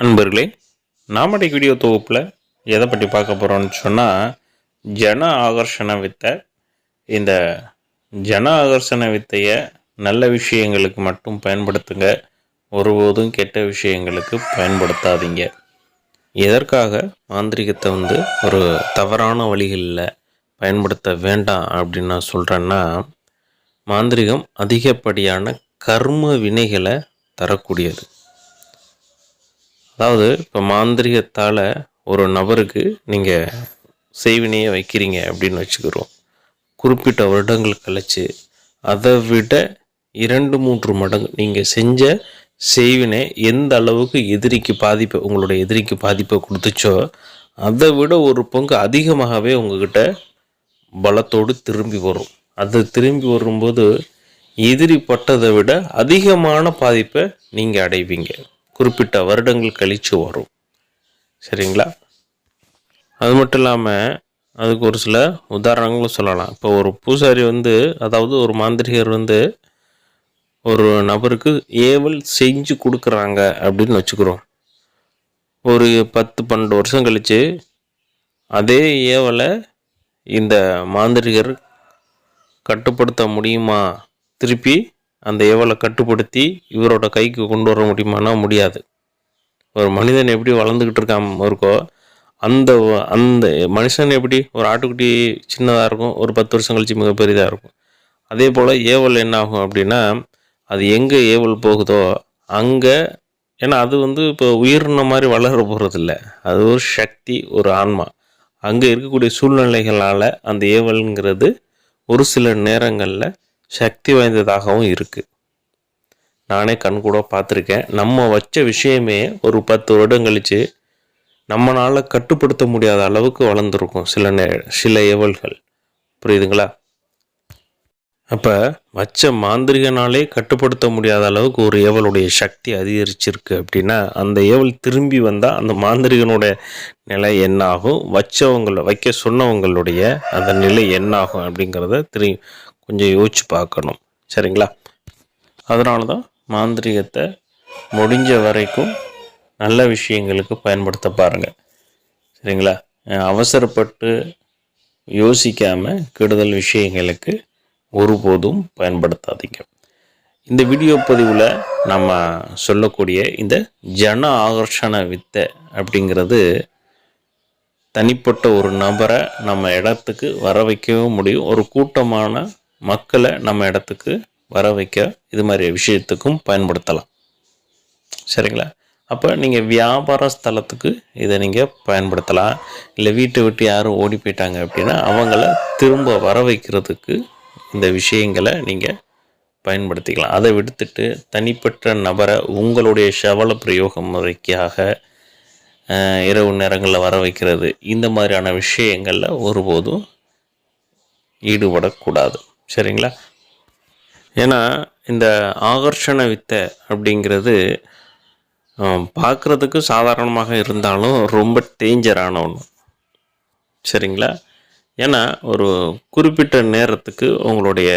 நண்பர்களே நாமடி வீடியோ தொகுப்பில் எதை பற்றி பார்க்க போகிறோம்னு சொன்னால் ஜன ஆகர்ஷண வித்தை. இந்த ஜன ஆகர்ஷண வித்தையை நல்ல விஷயங்களுக்கு மட்டும் பயன்படுத்துங்க ஒருபோதும் கெட்ட விஷயங்களுக்கு பயன்படுத்தாதீங்க. எதற்காக? மாந்திரிகத்தை வந்து ஒரு தவறான வழிகளில் பயன்படுத்த வேண்டாம் அப்படின்னு நான் சொல்கிறேன்னா மாந்திரிகம் அதிகப்படியான கர்ம வினைகளை தரக்கூடியது. அதாவது இப்போ மாந்திரிகத்தால் ஒரு நபருக்கு நீங்கள் செய்வினையை வைக்கிறீங்க அப்படின்னு வச்சுக்கிறோம். குறிப்பிட்ட வருடங்கள் கழித்து அதை விட இரண்டு மூன்று மடங்கு நீங்கள் செஞ்ச செய்வினை எந்த அளவுக்கு எதிரிக்கு பாதிப்பை உங்களுடைய எதிரிக்கு பாதிப்பை கொடுத்துச்சோ அதை விட ஒரு பங்கு அதிகமாகவே உங்ககிட்ட பலத்தோடு திரும்பி வரும். அது திரும்பி வரும்போது எதிரி பட்டதை விட அதிகமான பாதிப்பை நீங்கள் அடைவீங்க. குறிப்பிட்ட வருடங்கள் கழித்து வரும். சரிங்களா? அது மட்டும் இல்லாமல் அதுக்கு ஒரு சில உதாரணங்களும் சொல்லலாம். இப்போ ஒரு பூசாரி வந்து அதாவது ஒரு மாந்திரிகர் வந்து ஒரு நபருக்கு ஏவல் செஞ்சு கொடுக்குறாங்க அப்படின்னு வச்சுக்கிறோம். ஒரு பத்து பன்னெண்டு வருஷம் கழித்து அதே ஏவலை இந்த மாந்திரிகர் கட்டுப்படுத்த முடியுமா? திருப்பி அந்த ஏவலை கட்டுப்படுத்தி இவரோட கைக்கு கொண்டு வர முடியுமானா முடியாது. ஒரு மனிதன் எப்படி வளர்ந்துக்கிட்டு இருக்கான் இருக்கோ அந்த அந்த மனுஷன் எப்படி ஒரு ஆட்டுக்குட்டி சின்னதாக இருக்கும் ஒரு பத்து வருஷம் கழிச்சு மிகப்பெரியதாக இருக்கும். அதே போல் ஏவல் என்ன ஆகும் அப்படின்னா அது எங்கே ஏவல் போகுதோ அங்கே ஏன்னா அது வந்து இப்போ உயிரின மாதிரி வளர போகிறதில்ல அது ஒரு சக்தி ஒரு ஆன்மா. அங்கே இருக்கக்கூடிய சூழ்நிலைகளால் அந்த ஏவல்ங்கிறது ஒரு சில நேரங்களில் சக்தி வாய்ந்ததாகவும் இருக்குது நானே கண் கூட பார்த்துருக்கேன். நம்ம வச்ச விஷயமே ஒரு பத்து வருடம் கழித்து நம்மளால் கட்டுப்படுத்த முடியாத அளவுக்கு வளர்ந்துருக்கும் சில நே சில ஏவல்கள். புரியுதுங்களா? அப்போ வச்ச மாந்திரிகனாலே கட்டுப்படுத்த முடியாத அளவுக்கு ஒரு ஏவலுடைய சக்தி அதிகரிச்சிருக்கு அப்படின்னா அந்த ஏவல் திரும்பி வந்தால் அந்த மாந்திரிகனுடைய நிலை என்னாகும்? வச்சவங்கள வைக்க சொன்னவங்களுடைய அந்த நிலை என்னாகும் அப்படிங்கிறத திரு கொஞ்சம் யோசிச்சு பார்க்கணும். சரிங்களா? அதனால தான் மாந்திரிகத்தை முடிஞ்ச வரைக்கும் நல்ல விஷயங்களுக்கு பயன்படுத்த பாருங்கள் சரிங்களா? அவசரப்பட்டு யோசிக்காமல் கெடுதல் விஷயங்களுக்கு ஒருபோதும் பயன்படுத்தாதீங்க. இந்த வீடியோ பதிவில் நம்ம சொல்லக்கூடிய இந்த ஜன ஆகர்ஷண வித்தை அப்படிங்கிறது தனிப்பட்ட ஒரு நபரை நம்ம இடத்துக்கு வர வைக்கவும் முடியும். ஒரு கூட்டமான மக்களை நம்ம இடத்துக்கு வர வைக்க இது மாதிரி விஷயத்துக்கும் பயன்படுத்தலாம். சரிங்களா? அப்போ நீங்கள் வியாபார ஸ்தலத்துக்கு இதை நீங்கள் பயன்படுத்தலாம். இல்லை வீட்டை விட்டு யாரும் ஓடி போயிட்டாங்க அப்படின்னா அவங்கள திரும்ப வர வைக்கிறதுக்கு இந்த விஷயங்களை நீங்கள் பயன்படுத்திக்கலாம். அதை விடுத்துட்டு தனிப்பட்ட நபரை உங்களுடைய சவள பிரயோக முறைக்காக இரவு நேரங்களில் வர வைக்கிறது. இந்த மாதிரியான விஷயங்களில் ஒருபோதும் ஈடுபடக்கூடாது. சரிங்களா? ஏன்னா இந்த ஆகர்ஷண வித்தை அப்படிங்கிறது பார்க்குறதுக்கு சாதாரணமாக இருந்தாலும் ரொம்ப டேஞ்சரான ஒன்று சரிங்களா? ஏன்னா ஒரு குறிப்பிட்ட நேரத்துக்கு உங்களுடைய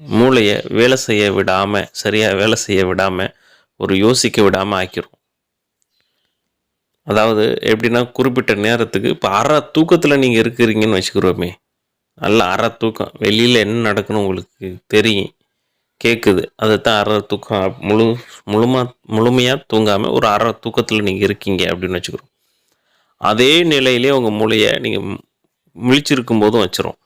மூளையை வேலை செய்ய விடாமல் சரியாக வேலை செய்ய விடாமல் ஒரு யோசிக்க விடாமல் ஆக்கிரும். அதாவது எப்படின்னா குறிப்பிட்ட நேரத்துக்கு இப்போ அற தூக்கத்தில் நீங்கள் இருக்கிறீங்கன்னு வச்சுக்கிறோமே நல்ல அற தூக்கம். வெளியில் என்ன நடக்குன்னு உங்களுக்கு தெரியும். கேட்குது அதை தான் அற தூக்கம் முழு முழுமா முழுமையாக தூங்காமல் ஒரு அற தூக்கத்தில் நீங்கள் இருக்கீங்க அப்படின்னு வச்சுக்கிறோம். அதே நிலையிலே உங்கள் மூளையை நீங்கள் முழிச்சிருக்கும் போதும் வச்சிரும்.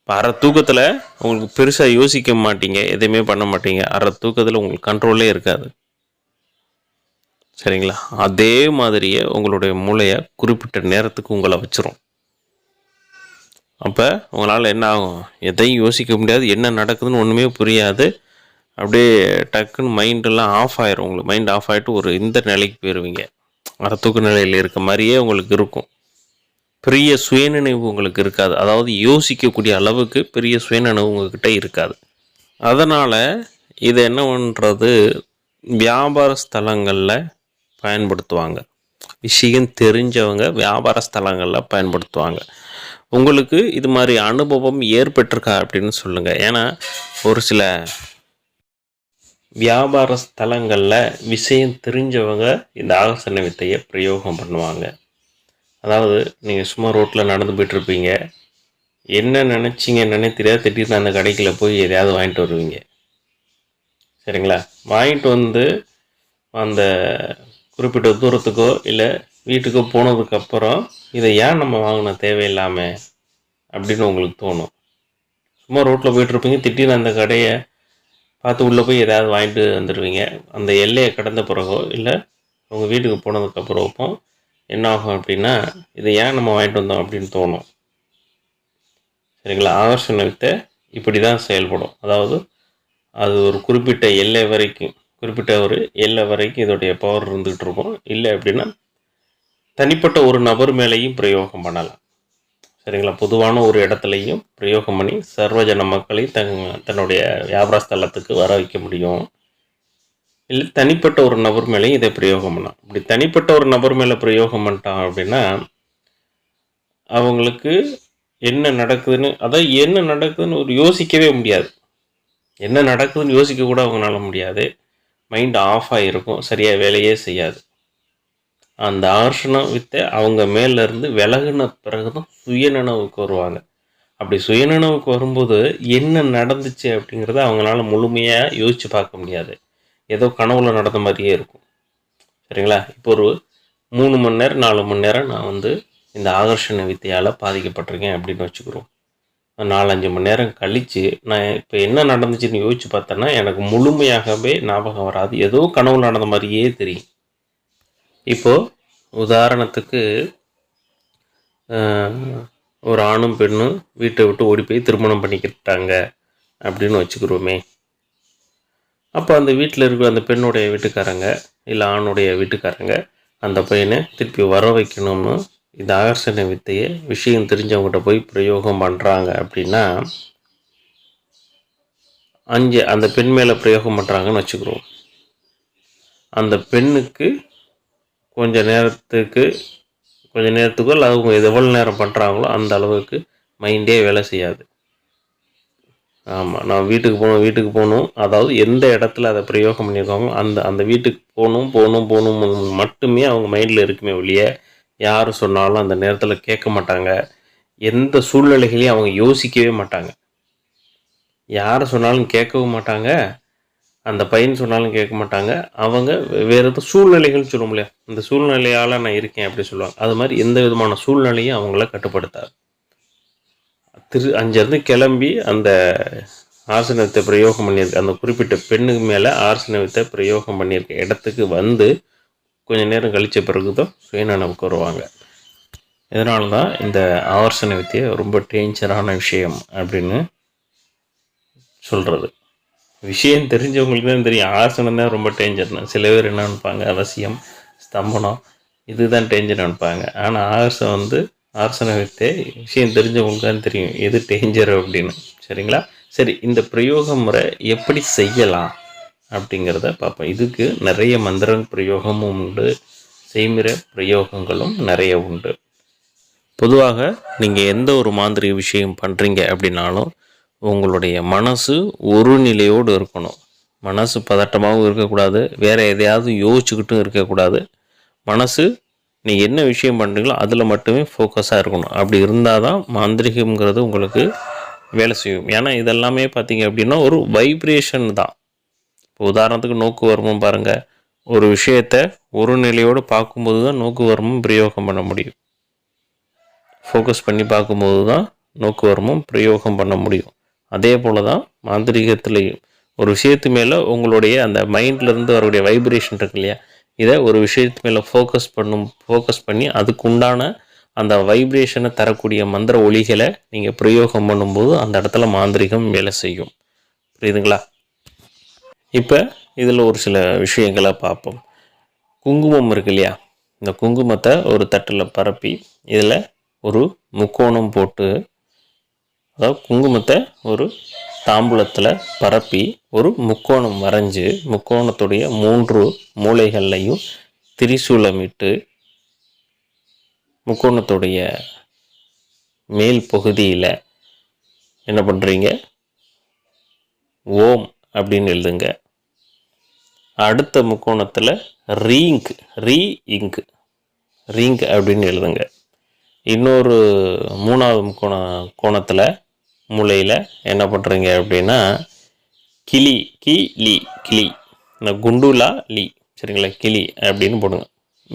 இப்போ அரை தூக்கத்தில் உங்களுக்கு பெருசாக யோசிக்க மாட்டீங்க. எதையுமே பண்ண மாட்டீங்க. அரை தூக்கத்தில் உங்களுக்கு கண்ட்ரோலே இருக்காது. சரிங்களா? அதே மாதிரியே உங்களுடைய மூளையை குறிப்பிட்ட நேரத்துக்கு உங்களை வச்சிரும். அப்போ உங்களால் என்ன ஆகும்? எதையும் யோசிக்க முடியாது. என்ன நடக்குதுன்னு ஒன்றுமே புரியாது. அப்படியே டக்குன்னு மைண்டெல்லாம் ஆஃப் ஆயிரும். உங்களுக்கு மைண்ட் ஆஃப் ஆகிட்டு ஒரு இந்த நிலைக்கு போயிடுவீங்க அறத்தூக்க நிலையில் இருக்க மாதிரியே உங்களுக்கு இருக்கும். பெரிய சுயநினைவு உங்களுக்கு இருக்காது. அதாவது யோசிக்கக்கூடிய அளவுக்கு பெரிய சுயநினைவு உங்ககிட்ட இருக்காது. அதனால் இது என்ன பண்ணுறது வியாபார ஸ்தலங்களில் பயன்படுத்துவாங்க. விஷயம் தெரிஞ்சவங்க வியாபார ஸ்தலங்களில் பயன்படுத்துவாங்க. உங்களுக்கு இது மாதிரி அனுபவம் ஏற்பட்டிருக்கா அப்படின்னு சொல்லுங்கள் ஏன்னா ஒரு சில வியாபார ஸ்தலங்களில் விஷயம் தெரிஞ்சவங்க இந்த ஆகர்ஷண வித்தையை பிரயோகம் பண்ணுவாங்க. அதாவது நீங்கள் சும்மா ரோட்டில் நடந்து போயிட்டுருப்பீங்க. என்ன நினச்சிங்க என்னன்னே தெரியாது. திடீர்னு அந்த கடைக்குள்ள போய் எதையாவது வாங்கிட்டு வருவீங்க. சரிங்களா? வாங்கிட்டு வந்து அந்த குறிப்பிட்ட தூரத்துக்கோ இல்லை வீட்டுக்கு போனதுக்கப்புறம் இதை ஏன் நம்ம வாங்கின தேவையில்லாமல் அப்படின்னு உங்களுக்கு தோணும். சும்மா ரோட்டில் போயிட்டுருப்பீங்க திடீர்னு அந்த கடையை பார்த்து உள்ளே போய் எதாவது வாங்கிட்டு வந்துடுவீங்க அந்த எல்லையை கடந்த பிறகோ இல்லை உங்கள் வீட்டுக்கு போனதுக்கப்புறப்போ என்ன ஆகும் அப்படின்னா இதை ஏன் நம்ம வாங்கிட்டு வந்தோம் அப்படின்னு தோணும். சரிங்களா? ஆகர்ஷண வித்தை இப்படி தான் செயல்படும். அதாவது அது ஒரு குறிப்பிட்ட எல்லை வரைக்கும் குறிப்பிட்ட ஒரு எல்லை வரைக்கும் இதோடைய பவர் இருந்துகிட்டு இருக்கும். இல்லை அப்படின்னா தனிப்பட்ட ஒரு நபர் மேலேயும் பிரயோகம் பண்ணலாம். சரிங்களா? பொதுவான ஒரு இடத்துலையும் பிரயோகம் பண்ணி சர்வஜன மக்களை தன் தன்னுடைய வியாபார ஸ்தலத்துக்கு வர வைக்க முடியும். இல்லை தனிப்பட்ட ஒரு நபர் மேலேயும் இதை பிரயோகம் பண்ணலாம். இப்படி தனிப்பட்ட ஒரு நபர் மேலே பிரயோகம் பண்ணிட்டான் அப்படின்னா அவங்களுக்கு என்ன நடக்குதுன்னு அதான் என்ன நடக்குதுன்னு ஒரு யோசிக்கவே முடியாது. என்ன நடக்குதுன்னு யோசிக்க கூட அவங்களால முடியாது. மைண்ட் ஆஃப் ஆகிருக்கும் சரியாக வேலையே செய்யாது. அந்த ஆர்ஷனம் வித்தை அவங்க மேலேருந்து விலகுன பிறகு தான் சுயநினைவுக்கு வருவாங்க. அப்படி சுயநினைவுக்கு வரும்போது என்ன நடந்துச்சு அப்படிங்கிறத அவங்களால முழுமையாக யோசித்து பார்க்க முடியாது. ஏதோ கனவுல நடந்த மாதிரியே இருக்கும். சரிங்களா? இப்போ ஒரு மூணு மணி நேரம் நாலு மணி நேரம் நான் வந்து இந்த ஆகர்ஷண வித்தையால் பாதிக்கப்பட்டிருக்கேன் அப்படின்னு வச்சுக்கிறோம். நாலஞ்சு மணி நேரம் கழித்து நான் இப்போ என்ன நடந்துச்சுன்னு யோசிச்சு பார்த்தேன்னா எனக்கு முழுமையாகவே ஞாபகம் வராது. ஏதோ கனவு நடந்த மாதிரியே தெரியும். இப்போது உதாரணத்துக்கு ஒரு ஆணும் பெண்ணும் வீட்டை விட்டு ஓடி போய் திருமணம் பண்ணிக்கிட்டாங்க அப்படின்னு வச்சுக்கிறோமே. அப்போ அந்த வீட்டில் இருக்கிற அந்த பெண்ணுடைய வீட்டுக்காரங்க இல்லை ஆணுடைய வீட்டுக்காரங்க அந்த பையனை திருப்பி வர வைக்கணும்னு இந்த ஆகர்ஷண வித்தையை விஷயம் தெரிஞ்சவங்ககிட்ட போய் பிரயோகம் பண்ணுறாங்க அப்படின்னா அஞ்சு அந்த பெண் மேலே பிரயோகம் பண்ணுறாங்கன்னு வச்சுக்கிறோம். அந்த பெண்ணுக்கு கொஞ்ச நேரத்துக்கு கொஞ்சம் நேரத்துக்கோ இல்லை அவங்க எவ்வளோ நேரம் பண்ணுறாங்களோ அந்த அளவுக்கு மைண்டே வேலை செய்யாது. ஆமாம் நான் வீட்டுக்கு போகணும் வீட்டுக்கு போகணும். அதாவது எந்த இடத்துல அதை பிரயோகம் பண்ணியிருக்காங்களோ அந்த அந்த வீட்டுக்கு போகணும் போகணும் போகணும் மட்டுமே அவங்க மைண்டில் இருக்குமே ஒழிய யார் சொன்னாலும் அந்த நேரத்தில் கேட்க மாட்டாங்க. எந்த சூழ்நிலைகளையும் அவங்க யோசிக்கவே மாட்டாங்க. யார் சொன்னாலும் கேட்கவும் மாட்டாங்க. அந்த பையன் சொன்னாலும் கேட்க மாட்டாங்க. அவங்க வேறு எதுவும் சூழ்நிலைகள் சொல்லுவோம் இல்லையா? இந்த சூழ்நிலையால் நான் இருக்கேன் அப்படி சொல்லுவாங்க. அது மாதிரி எந்த விதமான சூழ்நிலையும் அவங்கள கட்டுப்படுத்தாது. திரு அங்கேருந்து கிளம்பி அந்த ஆசனத்தை பிரயோகம் பண்ணியிருக்க அந்த குறிப்பிட்ட பெண்ணுக்கு மேலே ஆசனத்தை பிரயோகம் பண்ணியிருக்க இடத்துக்கு வந்து கொஞ்சம் நேரம் கழித்த பிறகு தான் சுயநனவுக்கு வருவாங்க. இதனால தான் இந்த ஆவர்சன வித்தியை ரொம்ப டேஞ்சரான விஷயம் அப்படின்னு சொல்கிறது விஷயம் தெரிஞ்சவங்களுக்கு தான் தெரியும். ஆசனம் தான் ரொம்ப டேஞ்சர்னு சில பேர் என்ன நினைப்பாங்க? அவசியம் ஸ்தம்பனம் இதுதான் டேஞ்சர் நினைப்பாங்க. ஆனால் ஆசனம் வந்து ஆசன வித்தே விஷயம் தெரிஞ்சவங்களுக்கு தான் தெரியும். எது டேஞ்சர் அப்படின்னு. சரிங்களா? சரி இந்த பிரயோக முறை எப்படி செய்யலாம் அப்படிங்கிறத பார்ப்போம். இதுக்கு நிறைய மந்திர பிரயோகமும் உண்டு. செய்முறை பிரயோகங்களும் நிறைய உண்டு. பொதுவாக நீங்கள் எந்த ஒரு மாந்திரிக விஷயம் பண்ணுறீங்க அப்படின்னாலும் உங்களுடைய மனசு ஒரு நிலையோடு இருக்கணும். மனசு பதட்டமாகவும் இருக்கக்கூடாது. வேறு எதையாவது யோசிச்சுக்கிட்டும் இருக்கக்கூடாது. மனசு நீ என்ன விஷயம் பண்ணுறீங்களோ அதில் மட்டுமே ஃபோக்கஸாக இருக்கணும். அப்படி இருந்தால் தான் மாந்திரிகம்ங்கிறது உங்களுக்கு வேலை செய்யும். ஏன்னா இதெல்லாமே பார்த்தீங்க அப்படின்னா ஒரு வைப்ரேஷன் தான். இப்போ உதாரணத்துக்கு நோக்கு வருமம் பாருங்கள் ஒரு விஷயத்தை ஒரு நிலையோடு பார்க்கும்போது தான் நோக்கு வருமம் பிரயோகம் பண்ண முடியும். ஃபோக்கஸ் பண்ணி பார்க்கும்போது தான் நோக்கு வருமம் பிரயோகம் பண்ண முடியும். அதே போல் தான் மாந்திரிகத்துலேயும். ஒரு விஷயத்து மேலே உங்களுடைய அந்த மைண்ட்லேருந்து வரக்கூடிய வைப்ரேஷன் இருக்கு இல்லையா? இதை ஒரு விஷயத்து மேலே ஃபோக்கஸ் பண்ணும் ஃபோக்கஸ் பண்ணி அதுக்கு உண்டான அந்த வைப்ரேஷனை தரக்கூடிய மந்திர ஒளிகளை நீங்கள் பிரயோகம் பண்ணும்போது அந்த இடத்துல மாந்திரிகம் வேலை செய்யும். புரியுதுங்களா? இப்போ இதில் ஒரு சில விஷயங்களை பார்ப்போம். குங்குமம் இருக்கு இல்லையா? இந்த குங்குமத்தை ஒரு தட்டில் பரப்பி இதில் ஒரு முக்கோணம் போட்டு அதாவது குங்குமத்தை ஒரு தாம்பூலத்தில் பரப்பி ஒரு முக்கோணம் வரைஞ்சி முக்கோணத்துடைய மூன்று மூளைகள்லையும் திரிசூலமிட்டு முக்கோணத்துடைய மேல் பகுதியில் என்ன பண்ணுறீங்க ஓம் அப்படின்னு எழுதுங்க. அடுத்த முக்கோணத்தில் ரீங்க் ரீ இங்க் ரீங்க் அப்படின்னு எழுதுங்க. இன்னொரு மூணாவது முக்கோண கோணத்தில் மூலையில் என்ன பண்ணுறீங்க அப்படின்னா கிளி கி லி கிளி. இந்த குண்டுலா லி சரிங்களா? கிளி அப்படின்னு போடுங்க.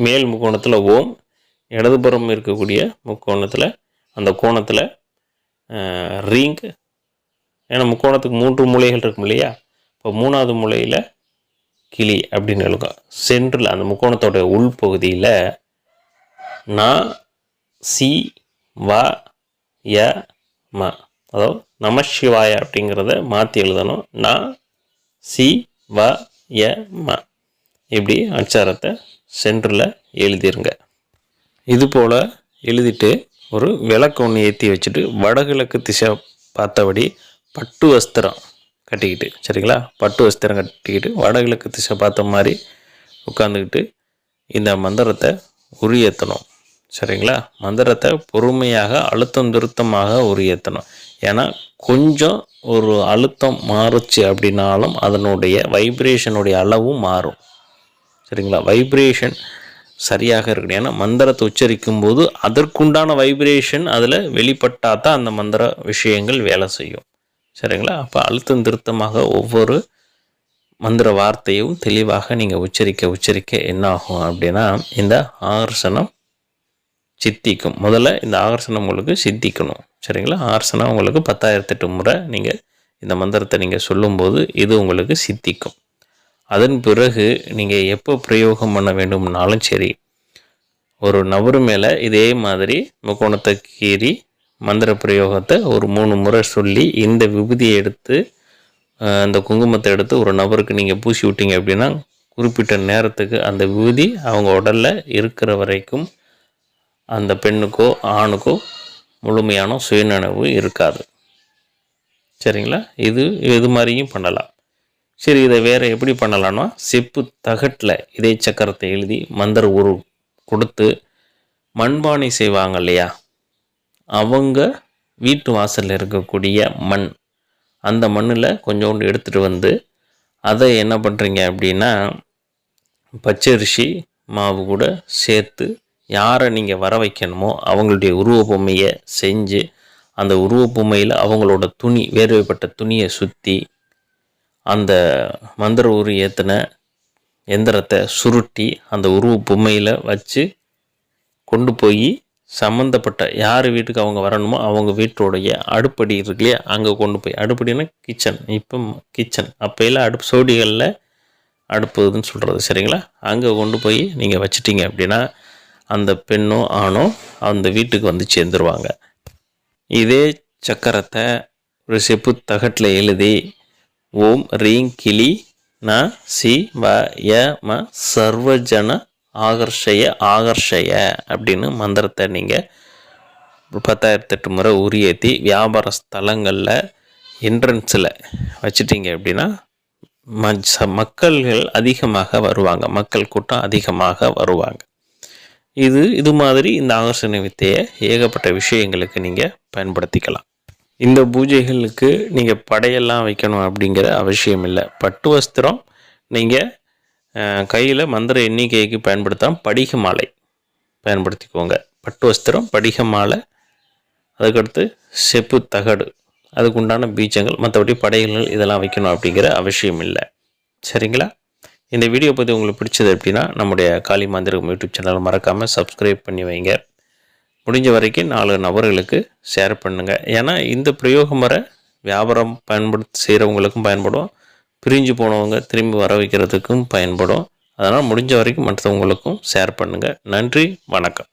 மேல் முக்கோணத்தில் ஓம் இடதுபுறம் இருக்கக்கூடிய முக்கோணத்தில் அந்த கோணத்தில் ரீங். ஏன்னா முக்கோணத்துக்கு மூன்று மூலைகள் இருக்கும் இல்லையா? இப்போ மூணாவது மூலையில் கிளி அப்படின்னு எழுக்கும் சென்ட்ரில் அந்த முக்கோணத்தோட உள்பகுதியில் நான் சி வ ய ம. அதாவது நமசிவாய அப்படிங்கிறத மாற்றி எழுதணும். நான் சி வ ய ம. இப்படி அச்சாரத்தை சென்டரில் எழுதிருங்க. இது போல் எழுதிட்டு ஒரு விளக்கு ஒன்று ஏற்றி வச்சுட்டு வடகிழக்கு திசை பார்த்தபடி பட்டு வஸ்திரம் கட்டிக்கிட்டு சரிங்களா? பட்டு வஸ்திரம் கட்டிக்கிட்டு வடகிழக்கு திசை பார்த்த மாதிரி உட்காந்துக்கிட்டு இந்த மந்திரத்தை உரியேற்றணும் சரிங்களா? மந்திரத்தை பொறுமையாக அழுத்தம் திருத்தமாக உரியேற்றணும் ஏன்னா கொஞ்சம் ஒரு அழுத்தம் மாறுச்சு அப்படின்னாலும் அதனுடைய வைப்ரேஷனுடைய அளவும் மாறும். சரிங்களா? வைப்ரேஷன் சரியாக இருக்கணும். ஏன்னா மந்திரத்தை உச்சரிக்கும் போது அதற்குண்டான வைப்ரேஷன் அதில் வெளிப்பட்டால் தான் அந்த மந்திர விஷயங்கள் வேலை செய்யும். சரிங்களா? அப்போ அழுத்தம் திருத்தமாக ஒவ்வொரு மந்திர வார்த்தையும் தெளிவாக நீங்கள் உச்சரிக்க உச்சரிக்க என்ன ஆகும் அப்படின்னா இந்த ஆர்சனம் சித்திக்கும். முதல்ல இந்த ஆகர்ஷணம் உங்களுக்கு சித்திக்கணும். சரிங்களா? ஆர்சனம் உங்களுக்கு பத்தாயிரத்தெட்டு முறை நீங்கள் இந்த மந்திரத்தை நீங்கள் சொல்லும்போது இது உங்களுக்கு சித்திக்கும். அதன் பிறகு நீங்கள் எப்போ பிரயோகம் பண்ண வேண்டும்னாலும் சரி ஒரு நபர் மேலே இதே மாதிரி முக்கோணத்தை கீறி மந்திர பிரயோகத்தை ஒரு மூணு முறை சொல்லி இந்த விபூதியை எடுத்து அந்த குங்குமத்தை எடுத்து ஒரு நபருக்கு நீங்கள் பூசி விட்டீங்க அப்படின்னா குறிப்பிட்ட நேரத்துக்கு அந்த விபூதி அவங்க உடலில் இருக்கிற வரைக்கும் அந்த பெண்ணுக்கோ ஆணுக்கோ முழுமையான சுயநினைவு இருக்காது. சரிங்களா? இது இது மாதிரியும் பண்ணலாம். சரி இதை வேறு எப்படி பண்ணலான்னா செப்பு தகட்டில் இதே சக்கரத்தை எழுதி மந்திர உரு கொடுத்து மண்பானை செய்வாங்க இல்லையா? அவங்க வீட்டு வாசலில் இருக்கக்கூடிய மண் அந்த மண்ணில் கொஞ்சோண்டு எடுத்துகிட்டு வந்து அதை என்ன பண்ணுறீங்க அப்படின்னா பச்சரிசி மாவு கூட சேர்த்து யாரை நீங்கள் வர வைக்கணுமோ அவங்களுடைய உருவ பொம்மையை செஞ்சு அந்த உருவ பொம்மையில் அவங்களோட துணி வேர்வைப்பட்ட துணியை சுற்றி அந்த மந்திர உரு ஏற்றின எந்திரத்தை சுருட்டி அந்த உருவ பொம்மையில் வச்சு கொண்டு போய் சம்மந்தப்பட்ட யார் வீட்டுக்கு அவங்க வரணுமோ அவங்க வீட்டோடைய அடுப்படி இருக்கு இல்லையா அங்கே கொண்டு போய் அடுப்படின்னா கிச்சன் இப்போ கிச்சன் அப்போயெல்லாம் அடுப்பு சோடிகளில் அடுப்புதுன்னு சொல்கிறது சரிங்களா? அங்கே கொண்டு போய் நீங்கள் வச்சிட்டிங்க அப்படின்னா அந்த பெண்ணும் ஆணும் அந்த வீட்டுக்கு வந்து சேர்ந்துருவாங்க. இதே சக்கரத்தை ஒரு செப்பு தகட்டில் எழுதி ஓம் ரீங் கிளி ந சி வ ய ம சர்வஜன ஆகர்ஷய ஆகர்ஷய அப்படின்னு மந்திரத்தை நீங்கள் பத்தாயிரத்தெட்டு முறை உரியேற்றி வியாபார ஸ்தலங்களில் என்ட்ரன்ஸில் வச்சிட்டிங்க அப்படின்னா மக்கள்கள் அதிகமாக வருவாங்க. மக்கள் கூட்டம் அதிகமாக வருவாங்க. இது இது மாதிரி இந்த ஆகர்ஷண வித்தையை ஏகப்பட்ட விஷயங்களுக்கு நீங்கள் பயன்படுத்திக்கலாம். இந்த பூஜைகளுக்கு நீங்கள் படையெல்லாம் வைக்கணும் அப்படிங்கிற அவசியம் இல்லை. பட்டு வஸ்திரம் நீங்கள் கையில் மந்திர எண்ணிக்கைக்கு பயன்படுத்தாமல் படிக மாலை பயன்படுத்திக்கோங்க. பட்டு வஸ்திரம் படிக மாலை அதுக்கடுத்து செப்பு தகடு அதுக்குண்டான பீச்சங்கள் மற்றபடி படைகள் இதெல்லாம் வைக்கணும் அப்படிங்கிற அவசியம் இல்லை. சரிங்களா? இந்த வீடியோ பற்றி உங்களுக்கு பிடிச்சது அப்படின்னா நம்முடைய காளி மாந்திரகம் யூடியூப் சேனல் மறக்காமல் சப்ஸ்கிரைப் பண்ணி வைங்க. முடிஞ்ச வரைக்கும் நாலு நபர்களுக்கு ஷேர் பண்ணுங்கள் ஏன்னா இந்த பிரயோக முறை வியாபாரம் பயன்படுத்தி செய்கிறவங்களுக்கும் பயன்படும். பிரிஞ்சு போனவங்க திரும்பி வர வைக்கிறதுக்கும் பயன்படும். அதனால் முடிஞ்ச வரைக்கும் மற்றவங்களுக்கும் ஷேர் பண்ணுங்கள் நன்றி வணக்கம்.